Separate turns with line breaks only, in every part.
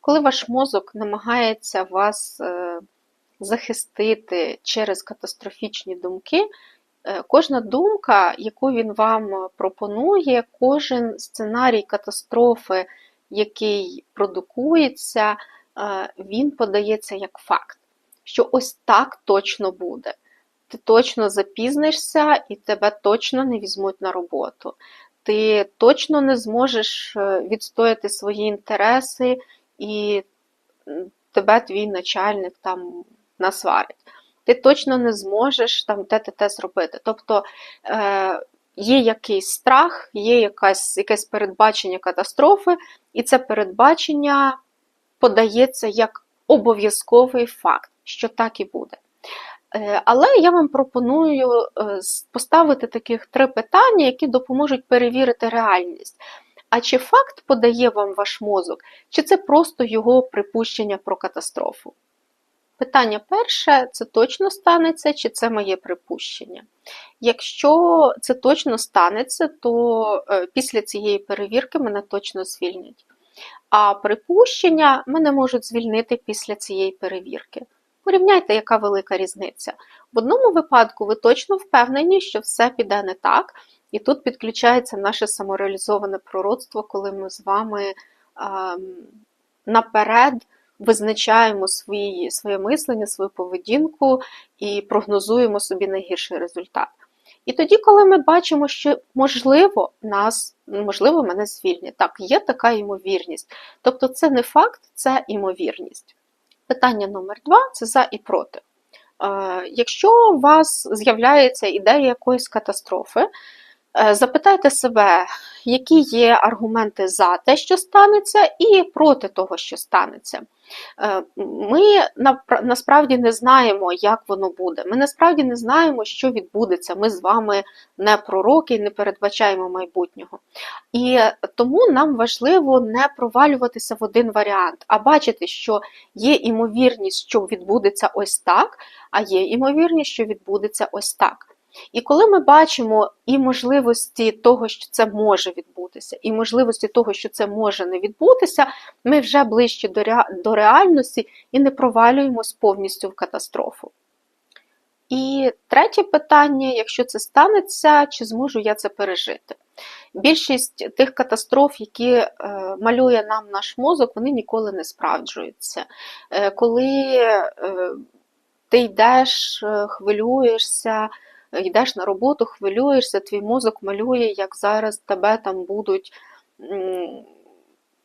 Коли ваш мозок намагається вас е, захистити через катастрофічні думки, е, кожна думка, яку він вам пропонує, кожен сценарій катастрофи, який продукується, е, він подається як факт, що ось так точно буде. Ти точно запізнишся і тебе точно не візьмуть на роботу. Ти точно не зможеш відстояти свої інтереси і тебе твій начальник там насварить. Ти точно не зможеш там те те те зробити. Тобто е, є якийсь страх, є якась, якесь передбачення катастрофи, і це передбачення подається як обов'язковий факт, що так і буде. Е, але я вам пропоную е, поставити таких три питання, які допоможуть перевірити реальність. А чи факт подає вам ваш мозок, чи це просто його припущення про катастрофу? Питання перше, це точно станеться, чи це моє припущення? Якщо це точно станеться, то е, після цієї перевірки мене точно звільнять. А припущення мене можуть звільнити після цієї перевірки. Порівняйте, яка велика різниця. В одному випадку ви точно впевнені, що все піде не так, і тут підключається наше самореалізоване пророцтво, коли ми з вами а, наперед визначаємо свої, своє мислення, свою поведінку і прогнозуємо собі найгірший результат. І тоді, коли ми бачимо, що можливо, нас, можливо, мене звільнять. Так, є така ймовірність. Тобто це не факт, це імовірність. Питання номер два це за і проти. Якщо у вас з'являється ідея якоїсь катастрофи, Е, запитайте себе, які є аргументи за те, що станеться, і проти того, що станеться. Е, ми насправді не знаємо, як воно буде. Ми насправді не знаємо, що відбудеться. Ми з вами не пророки не передбачаємо майбутнього. І тому нам важливо не провалюватися в один варіант, а бачити, що є імовірність, що відбудеться ось так, а є імовірність, що відбудеться ось так. І коли ми бачимо і можливості того, що це може відбутися, і можливості того, що це може не відбутися, ми вже ближче до реальності і не провалюємось повністю в катастрофу. І третє питання: якщо це станеться, чи зможу я це пережити? Більшість тих катастроф, які е, малює нам наш мозок, вони ніколи не справджуються. Е, коли е, ти йдеш, хвилюєшся, йдеш на роботу, хвилюєшся, твій мозок малює, як зараз тебе там будуть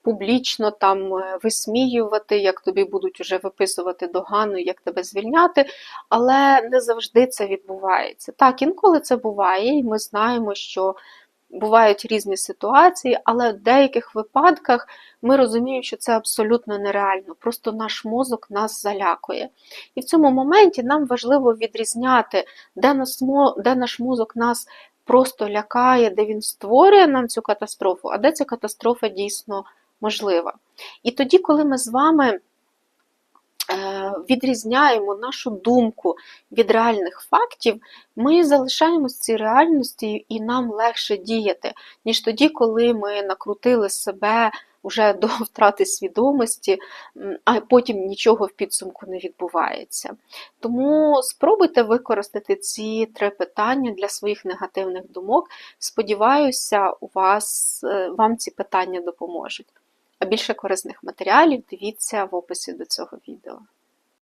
публічно там е, висміювати, як тобі будуть вже виписувати догану, як тебе звільняти, але не завжди це відбувається. Так, інколи це буває, і ми знаємо, що бувають різні ситуації, але в деяких випадках ми розуміємо, що це абсолютно нереально. Просто наш мозок нас залякує. І в цьому моменті нам важливо відрізняти, де наш, де наш мозок нас просто лякає, де він створює нам цю катастрофу, а де ця катастрофа дійсно можлива. І тоді, коли ми з вами. Е, відрізняємо нашу думку від реальних фактів, ми залишаємось в цій реальності і нам легше діяти, ніж тоді, коли ми накрутили себе вже до втрати свідомості, а потім нічого в підсумку не відбувається. Тому спробуйте використати ці три питання для своїх негативних думок. Сподіваюся, у вас, е, вам ці питання допоможуть. Більше корисних матеріалів дивіться в описі до цього відео.